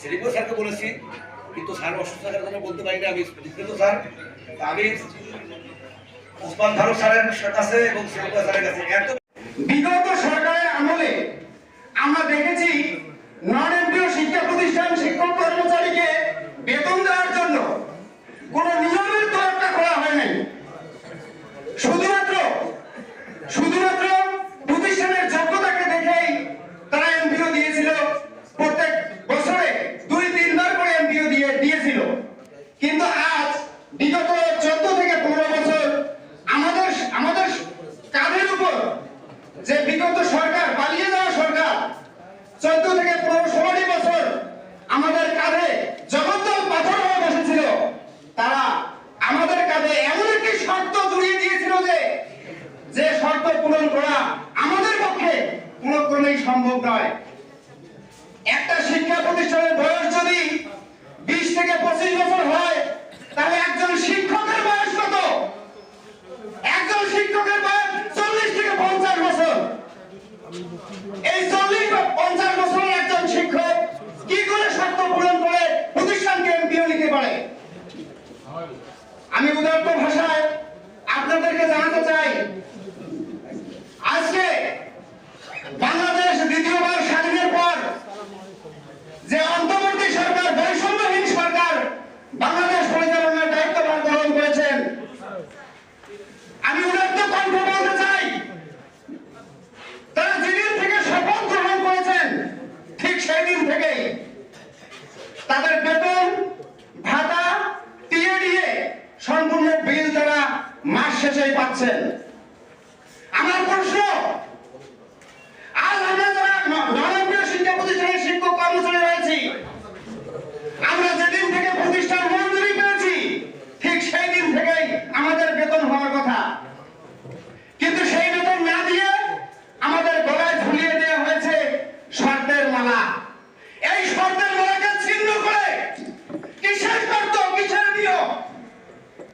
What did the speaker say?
সেলিমও স্যারকে বলেছি, কিন্তু স্যার অসুস্থ থাকার কথা বলতে পারি না, আমি স্যার। আমি ফারুক স্যারের কাছে এবং স্যারের কাছে এত বিগত সরকারের আমলে আমরা দেখেছি নন এমপিও শিক্ষা প্রতিষ্ঠান শিক্ষক কর্মচারীকে বেতন দেওয়ার জন্য কোন নিয়মের তোয়াক্কা করা হয়নি শুধুমাত্র শুধুমাত্র প্রতিষ্ঠানের যোগ্যতাকে দেখেই তারা এমপিও দিয়েছিল প্রত্যেক বছরে দুই তিনবার করে এমপিও দিয়ে দিয়েছিল কিন্তু আজ বিগত চোদ্দ থেকে পনেরো বছর আমাদের আমাদের কাঁধের উপর যে বিগত সরকার পালিয়ে যাওয়া সরকার চোদ্দ থেকে পনেরো ষোলোটি বছর আমাদের কাঁধে জগদ্দল পাথর হয়ে বসেছিল তারা আমাদের কাঁধে এমন একটি শর্ত জড়িয়ে দিয়েছিল যে যে শর্ত পূরণ করা আমাদের পক্ষে কোনো ক্রমেই সম্ভব নয়। একটা শিক্ষা প্রতিষ্ঠানের বয়স যদি বিশ থেকে পঁচিশ বছর হয়, তাহলে একজন শিক্ষকের বয়স কত? একজন শিক্ষকের বয়স চল্লিশ থেকে পঞ্চাশ বছর। এই চল্লিশ পঞ্চাশ বছরের একজন শিক্ষক কি করে শর্ত পূরণ করে প্রতিষ্ঠানকে এমপিও নিতে পারে? আমি উদার্ত ভাষায় আপনাদেরকে জানাতে চাই আমি উদাত্ত কণ্ঠ বলতে চাই। তারা যেদিন থেকে শপথ গ্রহণ করেছেন, ঠিক সেই দিন থেকেই তাদের বেতন, ভাতা দিয়ে সম্পূর্ণ বিল তারা মাস শেষেই পাচ্ছেন।